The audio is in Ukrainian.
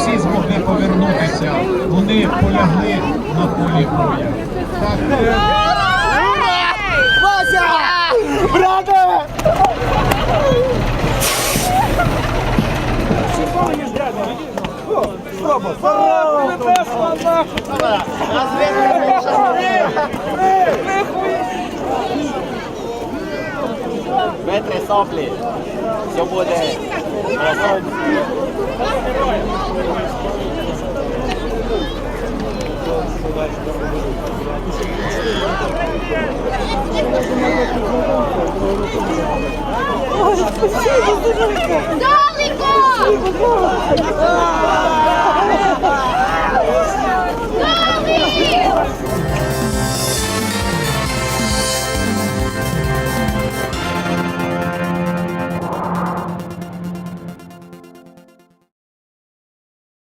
всі змогли повернутися. Вони полягли на полі боя. Так, е, Брате! Метри соплі. Все буде. Ой, спасибо, дорога.